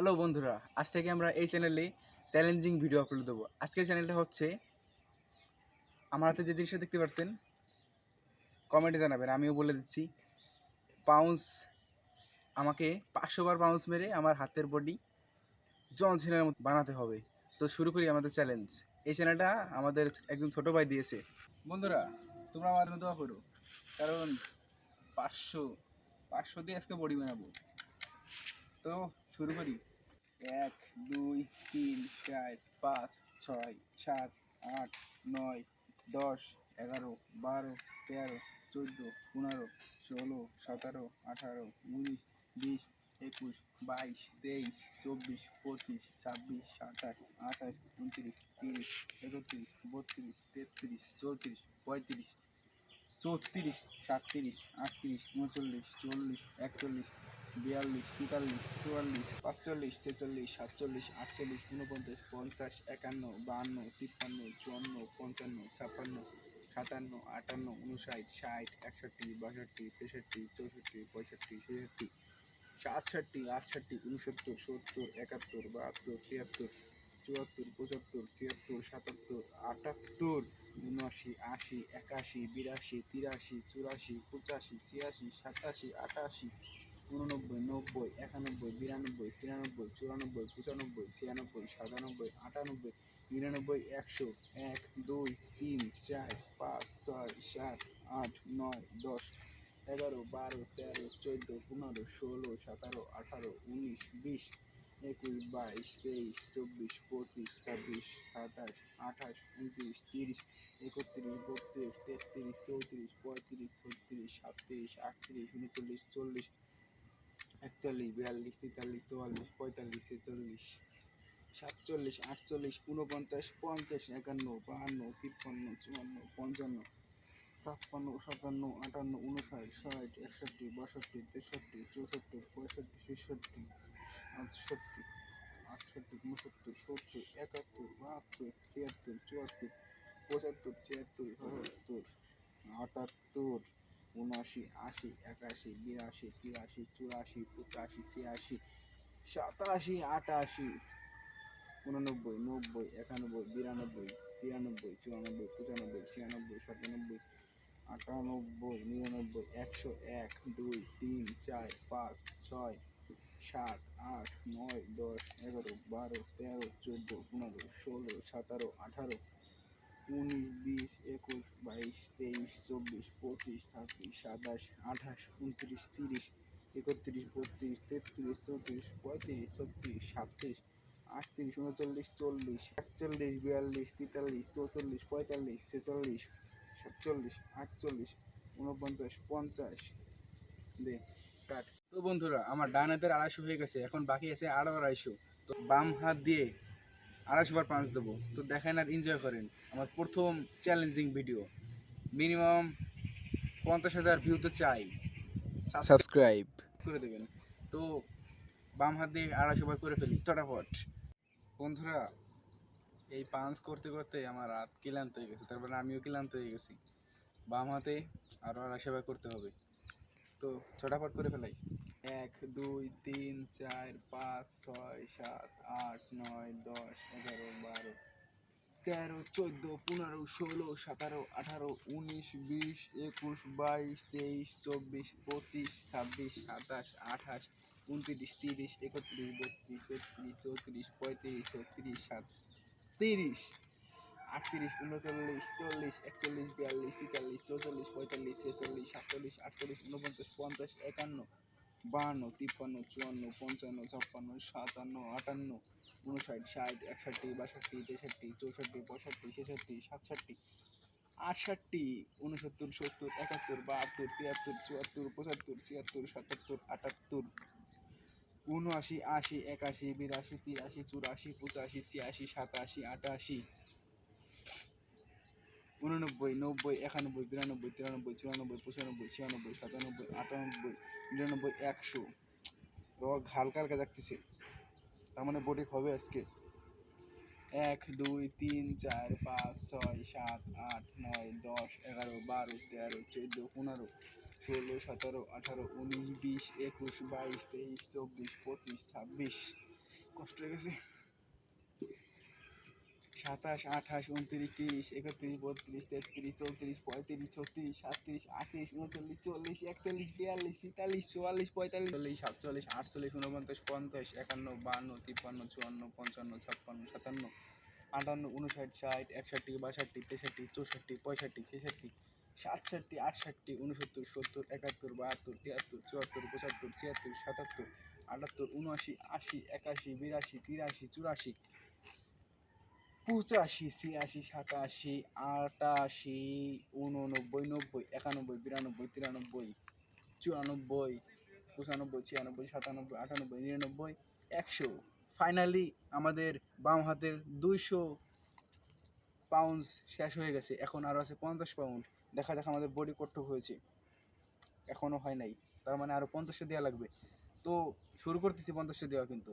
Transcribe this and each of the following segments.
Hello বন্ধুরা, আজ থেকে আমরা এই চ্যানেলে চ্যালেঞ্জিং ভিডিও আপলোড দেবো। আজকের চ্যানেলটা হচ্ছে, আমার হাতে যে জিনিসটা দেখতে পাচ্ছেন কমেন্টে জানাবেন, আমিও বলে দিচ্ছি। পাউন্স আমাকে পাঁচশো বার পাউন্স মেরে আমার হাতের বডি জন সিনের মতো বানাতে হবে। তো শুরু করি আমাদের চ্যালেঞ্জ এই চ্যানেলটা আমাদের একজন ছোট ভাই দিয়েছে। বন্ধুরা, তোমরা আমার দোয়া করো, কারণ পাঁচশো পাঁচশো দিয়ে আজকে বডি বানাবো। তো শুরু করি। এক, দুই, তিন, চার, পাঁচ, ছয়, সাত, আট, নয়, দশ, এগারো, বারো, তেরো, চোদ্দ, পনেরো, ষোলো, সতেরো, আঠারো, উনিশ, বিশ, একুশ, বাইশ, তেইশ, চব্বিশ, পঁচিশ, ছাব্বিশ, সাতাশ, আঠাশ, উনত্রিশ, তিরিশ, একত্রিশ, বত্রিশ, তেত্রিশ, চৌত্রিশ, পঁয়ত্রিশ, চৌত্রিশ, সাতত্রিশ, আটত্রিশ, উনচল্লিশ, চল্লিশ, একচল্লিশ বিয়াল্লিশ, তেতাল্লিশ, চুয়াল্লিশ, পাঁচচল্লিশ, ছেচল্লিশ, সাতচল্লিশ, আটচল্লিশ উনপঞ্চাশ পঞ্চাশ, একান্ন, বাহান্ন, তিপ্পান্ন, চুয়ান্ন, পঞ্চান্ন, ছাপ্পান্ন, সাতান্ন, আটান্ন উনষাট ষাট, একষট্টি, বাষট্টি, তেষট্টি, চৌষট্টি, পঁয়ষট্টি, ছেষট্টি, সাতষট্টি, আটষট্টি উনসত্তর সত্তর, একাত্তর, বাহাত্তর তিয়াত্তর চুয়াত্তর, পঁচাত্তর, ছিয়াত্তর, সাতাত্তর, আটাত্তর, উনআশি, আশি, একাশি, বিরাশি, তিরাশি, চুরাশি, পঁচাশি, ছিয়াশি, সাতাশি, আটাশি উননব্বই, নব্বই, একানব্বই, বিরানব্বই, তিরানব্বই, চুরানব্বই, পঁচানব্বই, ছিয়ানব্বই, সাতানব্বই, আটানব্বই, নিরানব্বই, একশো, এক, দুই, তিন, চার, পাঁচ, ছয়, সাত, আট, নয়, দশ, এগারো, বারো, তেরো, চোদ্দ, পনেরো, ষোলো, সতেরো, আঠারো, উনিশ, বিশ, একুশ, বাইশ, তেইশ, চব্বিশ, পঁচিশ, ছাব্বিশ, সাতাশ, আঠাশ, উনত্রিশ, তিরিশ, একত্রিশ, বত্রিশ, তেত্রিশ, চৌত্রিশ, পঁয়ত্রিশ, ছত্রিশ, সাতত্রিশ, আটত্রিশ, উনচল্লিশ, চল্লিশ একচল্লিশ, বিয়াল্লিশ, তেতাল্লিশ, চুয়াল্লিশ, পঁয়তাল্লিশ, ছেচল্লিশ, সাতচল্লিশ, আটচল্লিশ উনপঞ্চাশ পঞ্চাশ, একান্ন, বাহান্ন, তিপ্পান্ন, চুয়ান্ন, পঞ্চান্ন, ছাপ্পান্ন, সাতান্ন, আটান্ন উনষাট ষাট, একষট্টি, বাষট্টি, তেষট্টি, চৌষট্টি, পঁয়ষট্টি, ছেষট্টি, আটষট্টি আটষট্টি উনসত্তর সত্তর, একাত্তর, বাহাত্তর, তিয়াত্তর, চুয়াত্তর, পঁচাত্তর, ছিয়াত্তর, সাতাত্তর, আটাত্তর উনআশি আশি, একাশি, বিরাশি, তিরাশি, চুরাশি, পঁচাশি, ছিয়াশি, সাতাশি, আটাশি উননব্বই নব্বই, একানব্বই, বিরানব্বই, তিরানব্বই, চুরানব্বই, পঁচানব্বই, ছিয়ানব্বই, সাতানব্বই, আটানব্বই, নিরানব্বই, একশো এক, দুই, তিন, চার, পাঁচ, ছয়, সাত, আট, নয়, দশ, এগারো, বারো, তেরো, চোদ্দ, পনেরো, ষোলো, সতেরো, আঠারো উনিশ, বিশ, একুশ, বাইশ, তেইশ, চব্বিশ, পঁচিশ, ছাব্বিশ, সাতাশ, আঠাশ, উনত্রিশ, তিরিশ, একত্রিশ, বত্রিশ, তেত্রিশ, চৌত্রিশ, পঁয়ত্রিশ, ছত্রিশ, সাতত্রিশ, আটত্রিশ, উনচল্লিশ, চল্লিশ, একচল্লিশ, বিয়াল্লিশ, তেতাল্লিশ, চৌচল্লিশ, পঁয়তাল্লিশ, ছেচল্লিশ, সাতচল্লিশ, আটচল্লিশ উনপঞ্চাশ পঞ্চাশ। দে, কাট। তো বন্ধুরা, আমার ডান হাতের আড়াইশো হয়ে গেছে, এখন বাকি আছে আরও আড়াইশো। তো বাম হাত দিয়ে আড়াইশো বার পাঁচ দেবো। তো দেখেন আর এনজয় করেন। আমার প্রথম চ্যালেঞ্জিং ভিডিও মিনিমাম পঞ্চাশ হাজার ভিউ তো চাই। সাবস্ক্রাইব করে দেবেন। তো বাম হাত দিয়ে আড়াইশো বার করে ফেলি। চটাফট। বন্ধুরা এই পাঞ্চ করতে করতে আমার হাত ক্লান্ত হয়ে গেছে। তারপরে আমিও ক্লান্ত হয়ে গেছি। বাম হাতে আরও আড়াইশো বার করতে হবে। তো ছটাফট করে ফেলাই। এক, দুই, তিন, চার, পাঁচ, ছয়, সাত, আট, নয়, দশ, এগারো, বারো, তেরো, চোদ্দ, পনেরো, ষোলো, সতেরো, আঠারো, উনিশ, বিশ, একুশ, বাইশ, তেইশ, চব্বিশ, পঁচিশ, ছাব্বিশ, সাতাশ, আঠাশ, উনত্রিশ, তিরিশ, একত্রিশ, বত্রিশ, তেত্রিশ, চৌত্রিশ, পঁয়ত্রিশ, ছত্রিশ, সাত, তিরিশ। আটত্রিশ উনচল্লিশ চল্লিশ, একচল্লিশ, বিয়াল্লিশ, তেতাল্লিশ, চৌচল্লিশ, পঁয়তাল্লিশ, ছেচল্লিশ, সাতচল্লিশ, আটচল্লিশ উনপঞ্চাশ পঞ্চাশ, একান্ন বাহান্ন তিপ্পান্ন, চুয়ান্ন, পঞ্চান্ন, ছাপ্পান্ন, সাতান্ন, আটান্ন উনষাট ষাট, একষট্টি, বাষট্টি, তেষট্টি, চৌষট্টি, পঁয়ষট্টি, ছেষট্টি, সাতষট্টি, আটষট্টি উনসত্তর সত্তর, একাত্তর, বাহাত্তর, তিয়াত্তর, চুয়াত্তর, পঁচাত্তর, ছিয়াত্তর, সাতাত্তর, আটাত্তর উনআশি আশি, একাশি, বিরাশি, তিরাশি, চুরাশি, পঁচাশি, ছিয়াশি, সাতাশি, আটাশি উননব্বই নব্বই, একানব্বই, বিরানব্বই, তিরানব্বই, চুরানব্বই, পঁচানব্বই, ছিয়ানব্বই, সাতানব্বই, আটানব্বই, নিরানব্বই, একশো। রগ হালকা হালকা যাচ্ছে তার মানে বডি হবে আজকে। এক, দুই, তিন, চার, পাঁচ, ছয়, সাত, আট, নয়, দশ, এগারো, বারো, তেরো, চোদ্দ, পনেরো, ষোলো, সতেরো, আঠারো, উনিশ, বিশ, একুশ, বাইশ, তেইশ, চব্বিশ, পঁচিশ, ছাব্বিশ। কষ্ট হয়ে গেছে। সাতাশ, আঠাশ, উনত্রিশ, তিরিশ, একত্রিশ, বত্রিশ, তেত্রিশ, চৌত্রিশ, পঁয়ত্রিশ, ছত্রিশ, সাতত্রিশ, আটত্রিশ, উনচল্লিশ, চল্লিশ, একচল্লিশ, বিয়াল্লিশ তেতাল্লিশ চুয়াল্লিশ, পঁয়তাল্লিশ, চল্লিশ, সাতচল্লিশ, আটচল্লিশ উনপঞ্চাশ পঞ্চাশ, একান্ন, বান্ন, তিপ্পান্ন, চুয়ান্ন, পঞ্চান্ন, ছাপ্পান্ন, সাতান্ন, আটান্ন উনষাট ষাট, একষট্টি, বাষট্টি, তেষট্টি, চৌষট্টি, পঁয়ষট্টি, ছেষট্টি, সাতষট্টি, আটষট্টি উনসত্তর সত্তর, একাত্তর, বাহাত্তর, তিয়াত্তর, চুয়াত্তর, পঁচাত্তর, ছিয়াত্তর, সাতাত্তর, আটাত্তর উনআশি আশি, একাশি, বিরাশি, তিরাশি, চুরাশি পঁচাশি ছিয়াশি, সাতাশি, আটাশি উননব্বই নব্বই, একানব্বই, বিরানব্বই, তিরানব্বই, চুরানব্বই, পঁচানব্বই, ছিয়ানব্বই, সাতানব্বই, আটানব্বই, নিরানব্বই, একশো। ফাইনালি আমাদের বাম হাতের দুইশো পাউন্ড শেষ হয়ে গেছে। এখন আরও আছে পঞ্চাশ পাউন্ড দেখা যাক আমাদের বডি কট্টক হয়েছে। এখনও হয় নাই। তার মানে আরও পঞ্চাশটা দেওয়া লাগবে। তো শুরু করতেছি পঞ্চাশটা দেওয়া কিন্তু।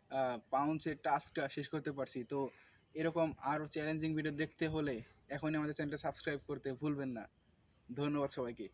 পাউন্সের টাস্কটা শেষ করতে পারছি। তো এরকম আরও চ্যালেঞ্জিং ভিডিও দেখতে হলে এখনই আমাদের চ্যানেলটা সাবস্ক্রাইব করতে ভুলবেন না। ধন্যবাদ সবাইকে।